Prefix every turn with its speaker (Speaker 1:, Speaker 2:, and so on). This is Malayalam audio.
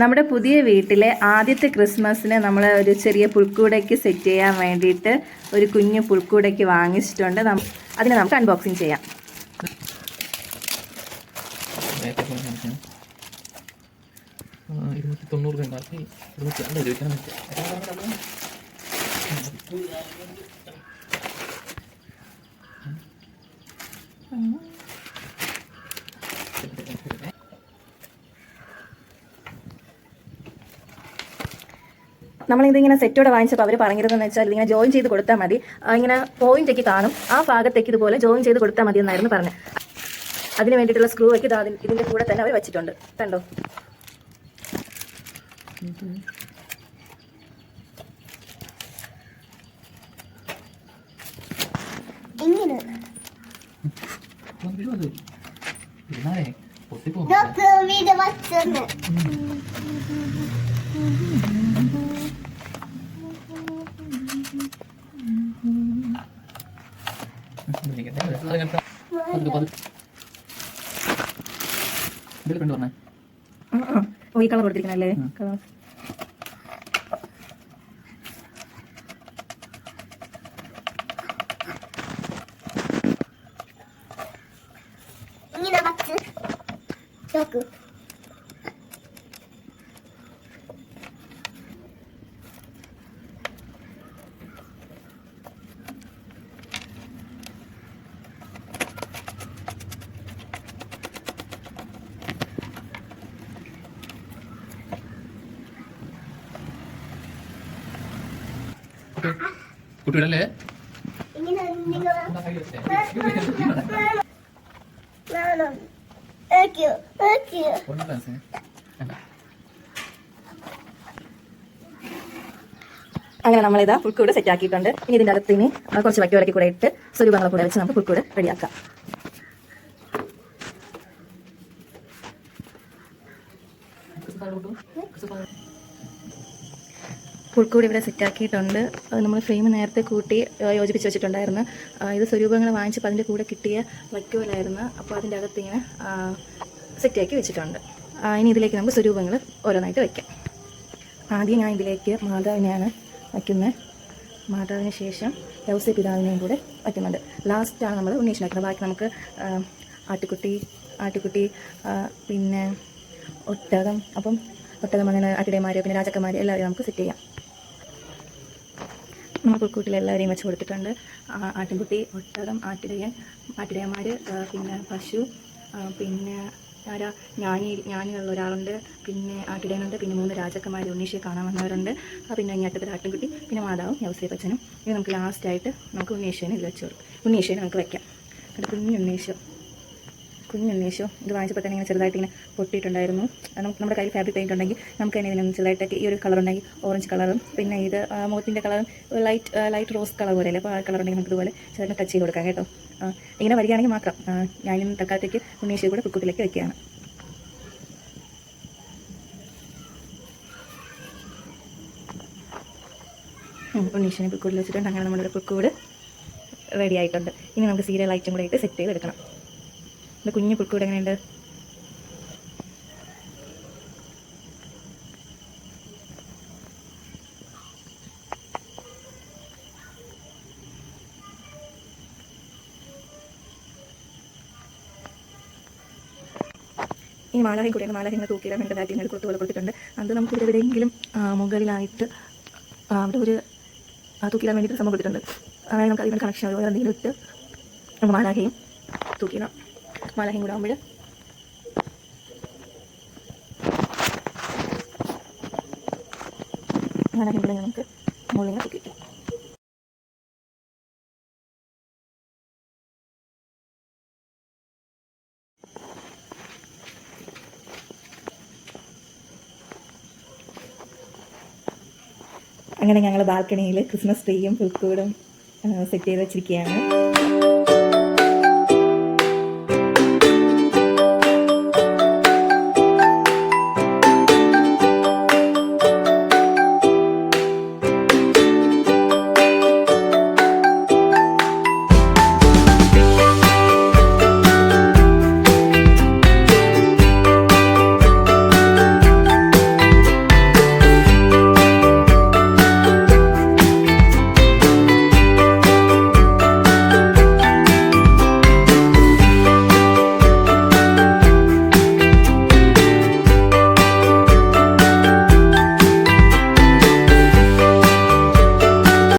Speaker 1: നമ്മുടെ പുതിയ വീട്ടിലെ ആദ്യത്തെ ക്രിസ്മസിന് നമ്മൾ ഒരു ചെറിയ പുൽക്കൂടയ്ക്ക് സെറ്റ് ചെയ്യാൻ വേണ്ടിയിട്ട് ഒരു കുഞ്ഞു പുൽക്കൂടയ്ക്ക് വാങ്ങിച്ചിട്ടുണ്ട്. അതിനെ നമുക്ക് അൺബോക്സിങ് ചെയ്യാം.
Speaker 2: ഇരുന്നൂറ്റി തൊണ്ണൂറ് രൂപ
Speaker 1: നമ്മളിതിങ്ങനെ സെറ്റോടെ വാങ്ങിച്ചപ്പോൾ അവർ പറഞ്ഞിരുന്നതെന്ന് വെച്ചാൽ ഇതിങ്ങനെ ജോയിൻ ചെയ്ത് കൊടുത്താൽ മതി. ഇങ്ങനെ പോയിന്റ് ഒക്കെ കാണും. ആ ഭാഗത്തേക്ക് ഇതുപോലെ ജോയിൻ ചെയ്ത് കൊടുത്താൽ മതി എന്നായിരുന്നു പറഞ്ഞത്. അതിന് വേണ്ടിയിട്ടുള്ള സ്ക്രൂ ഒക്കെ ഇതാ ഇതിന്റെ ഇതിന്റെ കൂടെ തന്നെ അവർ വെച്ചിട്ടുണ്ട്. കണ്ടോ?
Speaker 3: ഇങ്ങനെ.
Speaker 2: വീഴുമത് ഇരുന്നാലേ ഇതിൽ കണ്ടു പറഞ്ഞേ
Speaker 1: ആ, ആ. ഓ ഈ കളർ കൊടുത്തിരിക്കണല്ലേ? കളർ.
Speaker 3: നോക്ക്.
Speaker 2: കുട്ടിയുടെ
Speaker 1: അങ്ങനെ നമ്മൾ നമ്മളിതാ പുൽക്കൂട് സെറ്റ് ആക്കിയിട്ടുണ്ട്. ഇനി ഇതിന്റെ അകത്ത് ഇനി കുറച്ച് വക്കി വയ്ക്കുവരക്കി കൂടെ ഇട്ട് സ്വരൂപങ്ങളെ കൂടെ വെച്ച് നമുക്ക് പുൽക്കൂട് റെഡിയാക്കാം. പുൽക്കൂട് ഇവിടെ സെറ്റാക്കിയിട്ടുണ്ട്. നമ്മൾ ഫ്രെയിം നേരത്തെ കൂട്ടി യോജിപ്പിച്ച് വെച്ചിട്ടുണ്ടായിരുന്നു. ഇത് സ്വരൂപങ്ങൾ വാങ്ങിച്ചപ്പോൾ അതിന്റെ കൂടെ കിട്ടിയ വൈക്കോലായിരുന്നു. അപ്പോൾ അതിന്റെ അകത്ത് ഇങ്ങനെ സെറ്റാക്കി വെച്ചിട്ടുണ്ട്. ഇനി ഇതിലേക്ക് നമുക്ക് സ്വരൂപങ്ങൾ ഓരോന്നായിട്ട് വയ്ക്കാം ആദ്യം ഞാൻ ഇതിലേക്ക് മാതാവിനെയാണ് വയ്ക്കുന്നത്. മാതാവിന് ശേഷം ദൗസ്യ പിതാവിനെയും കൂടെ വയ്ക്കുന്നുണ്ട്. ലാസ്റ്റാണ് നമ്മൾ ഉണ്ണീഷനാക്കുന്നത് ബാക്കി നമുക്ക് ആട്ടുകുട്ടി ആട്ടുകുട്ടി പിന്നെ ഒട്ടകം. അപ്പം ഒട്ടകം അങ്ങനെ ആട്ടിടയന്മാർ പിന്നെ രാജാക്കന്മാർ എല്ലാവരും നമുക്ക് സെറ്റ് ചെയ്യാം. എല്ലാവരെയും വെച്ച് കൊടുത്തിട്ടുണ്ട്. ആട്ടിൻകുട്ടി ഒട്ടകം ആട്ടിടയൻ ആട്ടിടയന്മാർ പിന്നെ പശു പിന്നെ ആരാ? ഞാനി ഞാനിയുള്ള ഒരാളുണ്ട് പിന്നെ ആട്ടിടയനുണ്ട് പിന്നെ മൂന്ന് രാജാക്കന്മാർ ഉണ്ണീഷയെ കാണാൻ വന്നവരുണ്ട്. പിന്നെ അങ്ങേറ്റത്തിൽ ആട്ടിൻകുട്ടി പിന്നെ മാതാവും യൗസേപ്പച്ചനും ഇനി നമുക്ക് ലാസ്റ്റായിട്ട് നമുക്ക് ഉണ്ണീഷേനെ വെച്ച് കൊടുക്കും. ഉണ്ണീഷേനെ നമുക്ക് വെക്കാം. അത് കുഞ്ഞുണ്ണീശോ കുഞ്ഞുണ്ണീശോ ഇത് വാങ്ങിച്ചപ്പോൾ തന്നെ ഇങ്ങനെ ചെറുതായിട്ട് ഇങ്ങനെ പൊട്ടിയിട്ടുണ്ടായിരുന്നു. നമുക്ക് നമ്മുടെ കയ്യിൽ ഫാബ്രിക് പെയിന്റ് ഉണ്ടെങ്കിൽ നമുക്ക് തന്നെ ഇതിനൊന്ന് ചെറുതായിട്ടൊക്കെ ഈ ഒരു കളർ ഉണ്ടെങ്കിൽ ഓറഞ്ച് കളറും പിന്നെ ഇത് മുഖത്തിന്റെ കളറും ലൈറ്റ് ലൈറ്റ് റോസ് കളർ പോലെ അല്ലേ അപ്പോൾ ആ കളർ ഉണ്ടെങ്കിൽ നമുക്ക് ഇതുപോലെ ചെറുതായിട്ട് ടച്ച് ചെയ്ത് കൊടുക്കാം കേട്ടോ. ഇങ്ങനെ വരികയാണെങ്കിൽ മാത്രം. ഞാനിന്ന് തൽക്കാലത്തേക്ക് ഉണ്ണീശയെ കൂടെ പുൽക്കൂട്ടിലേക്ക് വയ്ക്കുകയാണ്. ഉണ്ണീഷനെ പുക്കൂടിൽ വെച്ചിട്ടുണ്ട്. അങ്ങനെ നമ്മുടെ പുക്കൂട് റെഡി ആയിട്ടുണ്ട്. ഇനി നമുക്ക് സീരിയൽ ഐറ്റം കൂടെ ആയിട്ട് സെറ്റ് ചെയ്ത് എടുക്കണം ഇത് കുഞ്ഞു പുൽക്കൂട് എങ്ങനെയുണ്ട്? ഈ മാലാഹയും കൂടെ മാലാഹി ഇങ്ങനെ തൂക്കിയിടാൻ വേണ്ടി ബാറ്റിങ്ങൾ കൊടുത്ത് പോലെ കൊടുത്തിട്ടുണ്ട്. അത് നമുക്ക് ഇവിടെ എവിടെയെങ്കിലും മുകളിലായിട്ട് അവിടെ ഒരു തൂക്കിയിടാൻ വേണ്ടിയിട്ട് സംഭവം കൊടുത്തിട്ടുണ്ട്. അതായത് നമുക്ക് അതിന് കണക്ഷൻ വേറെ എന്തെങ്കിലും ഇട്ട് നമുക്ക് മാലാഹയും തൂക്കിയിടാം. മാലാഹയും കൂടെ ആകുമ്പോൾ മാലാഹയും കൂടെ നമുക്ക് മുകളിൽ കിട്ടും അങ്ങനെ ഞങ്ങൾ ബാൽക്കണിയിൽ ക്രിസ്മസ് ട്രീയും പുൽക്കൂടും സെറ്റ് ചെയ്ത് വെച്ചിരിക്കുകയാണ്.